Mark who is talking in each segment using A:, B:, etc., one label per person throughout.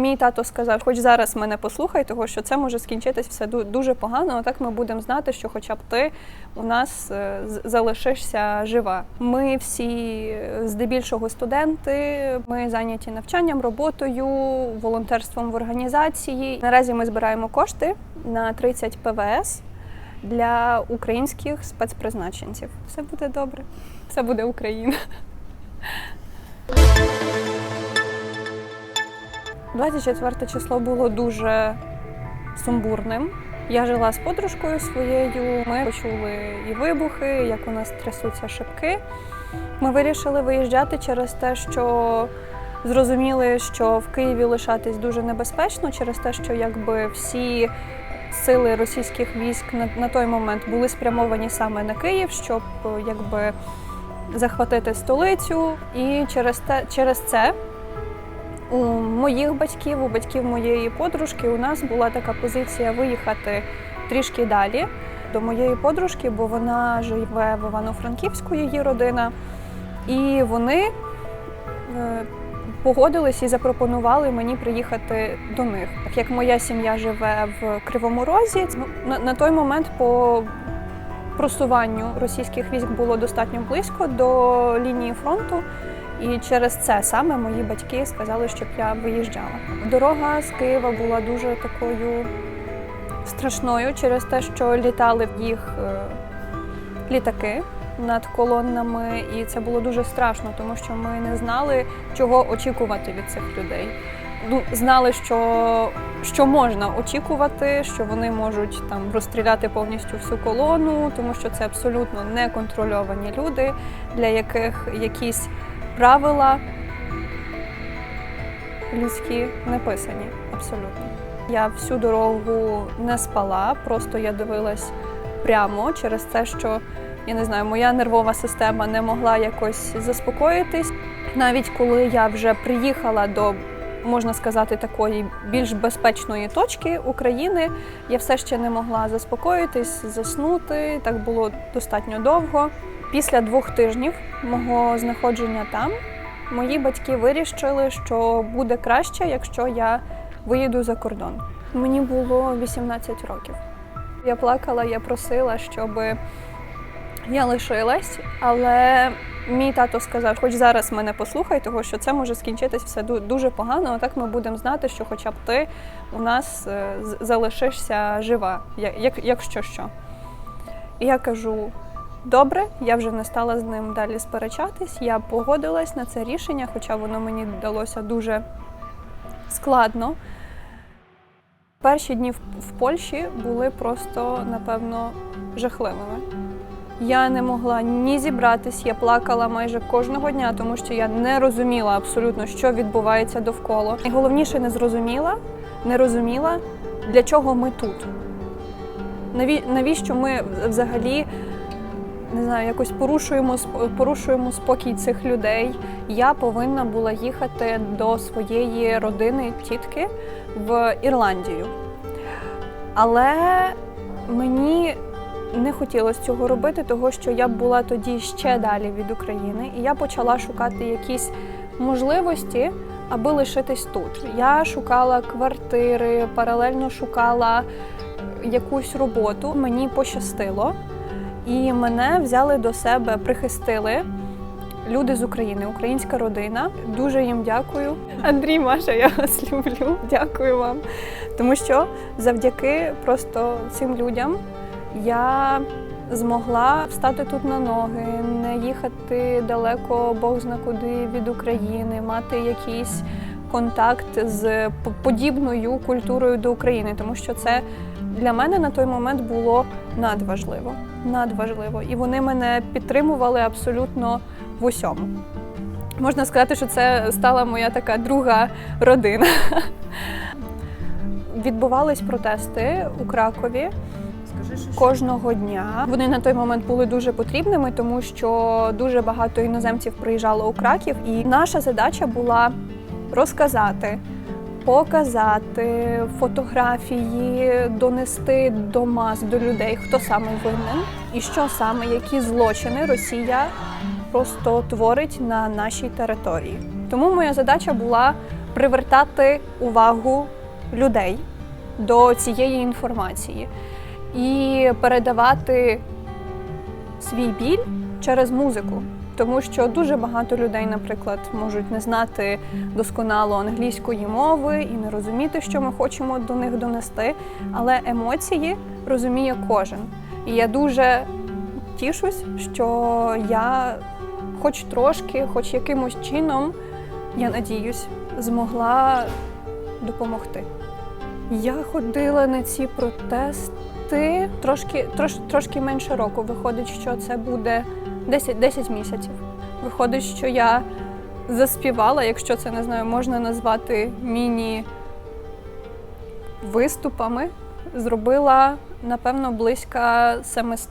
A: Мій тато сказав, хоч зараз мене послухай, того що це може скінчитись все дуже погано. а Так ми будемо знати, що хоча б ти у нас е, залишишся жива. Ми всі е, здебільшого студенти. Ми зайняті навчанням, роботою, волонтерством в організації. Наразі ми збираємо кошти на 30 ПВС для українських спецпризначенців. Все буде добре, все буде Україна. 24 число було дуже сумбурним. Я жила з подружкою своєю. Ми почули і вибухи, як у нас трясуться шибки. Ми вирішили виїжджати через те, що зрозуміли, що в Києві лишатись дуже небезпечно, через те, що якби всі сили російських військ на, той момент були спрямовані саме на Київ, щоб якби захватити столицю. І через те, через це у моїх батьків, у батьків моєї подружки, у нас була така позиція виїхати трішки далі до моєї подружки, бо вона живе в Івано-Франківську, її родина. І вони е, погодились і запропонували мені приїхати до них. Так як моя сім'я живе в Кривому Розі, на той момент по просуванню російських військ було достатньо близько до лінії фронту. І через це саме мої батьки сказали, щоб я виїжджала. Дорога з Києва була дуже такою страшною через те, що літали в їх е, літаки над колоннами, і це було дуже страшно, тому що ми не знали, чого очікувати від цих людей. Ну, знали, що, що можна очікувати, що вони можуть там розстріляти повністю всю колону, тому що це абсолютно неконтрольовані люди, для яких якісь правила людські не писані абсолютно. Я всю дорогу не спала, просто я дивилась прямо через те, що я не знаю, моя нервова система не могла якось заспокоїтись. Навіть коли я вже приїхала до, можна сказати, такої більш безпечної точки України, я все ще не могла заспокоїтись, заснути. Так було достатньо довго. Після двох тижнів мого знаходження там мої батьки вирішили, що буде краще, якщо я виїду за кордон. Мені було 18 років. Я плакала, я просила, щоб я лишилась, але мій тато сказав, хоч зараз мене послухай, того що це може скінчитись все дуже погано. а Так ми будемо знати, що хоча б ти у нас е, залишишся жива, якщо що. І я кажу: добре, я вже не стала з ним далі сперечатись. Я погодилась на це рішення, хоча воно мені далося дуже складно. Перші дні в, Польщі були просто, напевно, жахливими. Я не могла ні зібратись, я плакала майже кожного дня, тому що я не розуміла абсолютно, що відбувається довкола. Найголовніше не зрозуміла, не розуміла, для чого ми тут. Наві- навіщо ми взагалі не знаю, якось порушуємо порушуємо спокій цих людей. Я повинна була їхати до своєї родини тітки в Ірландію. Але мені не хотілося цього робити, того що я була тоді ще далі від України, і я почала шукати якісь можливості, аби лишитись тут. Я шукала квартири, паралельно шукала якусь роботу. Мені пощастило, і мене взяли до себе, прихистили. Люди з України, українська родина. Дуже їм дякую. Андрій, Маша, я вас люблю. Дякую вам. Тому що завдяки просто цим людям я змогла встати тут на ноги, не їхати далеко, Бог зна куди від України, мати якийсь контакт з подібною культурою до України, тому що це для мене на той момент було надважливо. Надважливо. І вони мене підтримували абсолютно в усьому. Можна сказати, що це стала моя така друга родина. Відбувались протести у Кракові кожного дня. Вони на той момент були дуже потрібними, тому що дуже багато іноземців приїжджало у Краків, і наша задача була розказати. Показати фотографії, донести до мас до людей, хто саме винен і що саме, які злочини Росія просто творить на нашій території. Тому моя задача була привертати увагу людей до цієї інформації і передавати свій біль через музику. Тому що дуже багато людей, наприклад, можуть не знати досконало англійської мови і не розуміти, що ми хочемо до них донести, але емоції розуміє кожен. І я дуже тішусь, що я хоч трошки, хоч якимось чином, я надіюсь, змогла допомогти. Я ходила на ці протести трошки, трош, трошки менше року. Виходить, що це буде 10, 10 місяців. Виходить, що я заспівала, якщо це не знаю, можна назвати міні-виступами. Зробила, напевно, близько 700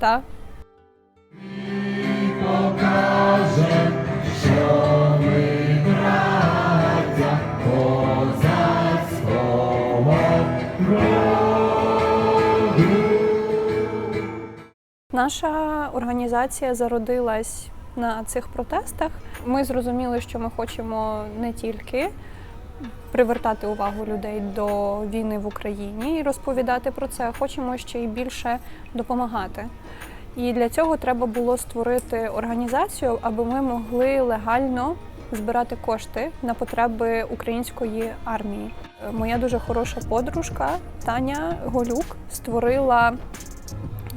A: Наша організація зародилась на цих протестах. Ми зрозуміли, що ми хочемо не тільки привертати увагу людей до війни в Україні і розповідати про це, а хочемо ще й більше допомагати. І для цього треба було створити організацію, аби ми могли легально збирати кошти на потреби української армії. Моя дуже хороша подружка Таня Голюк створила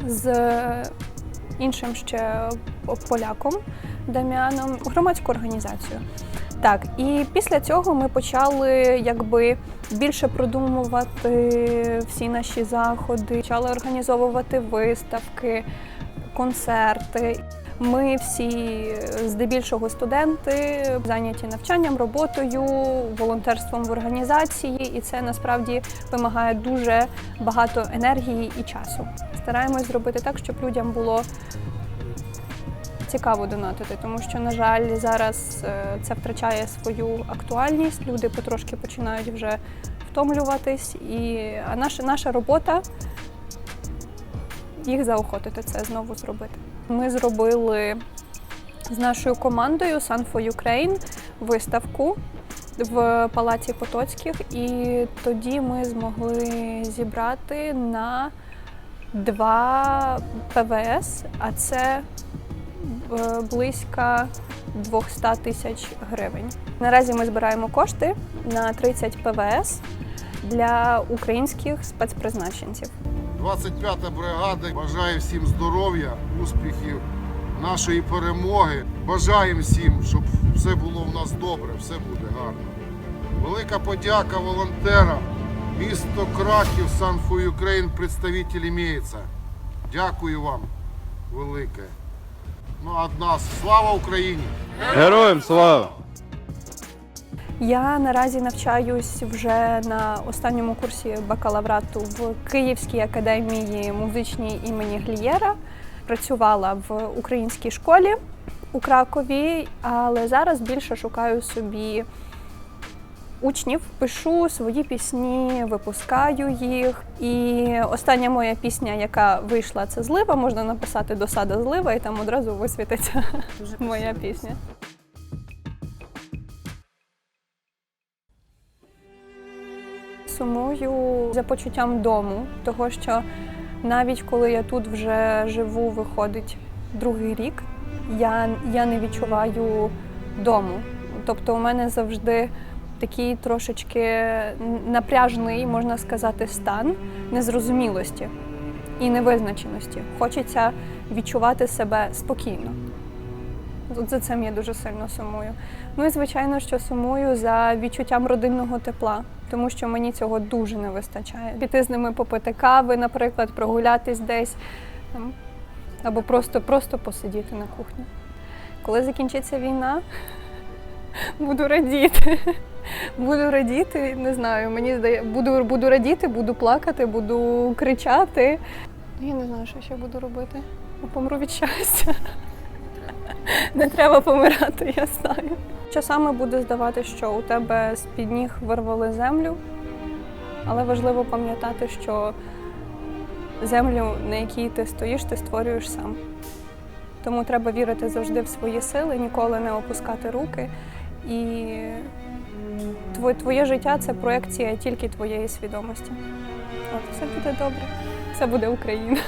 A: з іншим ще поляком Даміаном громадську організацію. Так, і після цього ми почали якби більше продумувати всі наші заходи, почали організовувати виставки, концерти. Ми всі здебільшого студенти зайняті навчанням, роботою, волонтерством в організації, і це насправді вимагає дуже багато енергії і часу. Стараємось зробити так, щоб людям було цікаво донатити, тому що, на жаль, зараз е, це втрачає свою актуальність. Люди потрошки починають вже втомлюватись, і а наша, наша робота їх заохотити це знову зробити. Ми зробили з нашою командою Sun for Ukraine виставку в Палаці Потоцьких, і тоді ми змогли зібрати на два ПВС, а це е, близько 200 тисяч гривень. Наразі ми збираємо кошти на 30 ПВС для українських спецпризначенців.
B: 25-та бригада бажає всім здоров'я, успіхів, нашої перемоги. Бажаємо всім, щоб все було в нас добре, все буде гарно. Велика подяка волонтерам. Місто Краків, Сан for Ukraine, представитель імеється. Дякую вам велике. Ну, а нас слава Україні!
C: Героям слава!
A: Я наразі навчаюсь вже на останньому курсі бакалаврату в Київській академії музичній імені Глієра. Працювала в українській школі у Кракові, але зараз більше шукаю собі учнів, пишу свої пісні, випускаю їх. І остання моя пісня, яка вийшла, це злива. Можна написати досада злива, і там одразу висвітиться моя пісня. Сумую за почуттям дому, того що навіть коли я тут вже живу, виходить другий рік, я, я не відчуваю дому. Тобто у мене завжди такий трошечки напряжний, можна сказати, стан незрозумілості і невизначеності. Хочеться відчувати себе спокійно. От за цим я дуже сильно сумую. Ну і звичайно, що сумую за відчуттям родинного тепла, тому що мені цього дуже не вистачає. Піти з ними попити кави, наприклад, прогулятись десь там, або просто, просто посидіти на кухні. Коли закінчиться війна, буду радіти. Буду радіти, не знаю, мені здає, буду, буду радіти, буду плакати, буду кричати. Я не знаю, що ще буду робити. Помру від щастя. Не треба помирати, я знаю. Часами буде здавати, що у тебе з-під ніг вирвали землю, але важливо пам'ятати, що землю, на якій ти стоїш, ти створюєш сам. Тому треба вірити завжди в свої сили, ніколи не опускати руки і Твоє життя це проекція тільки твоєї свідомості. От, все буде добре. Все буде Україна.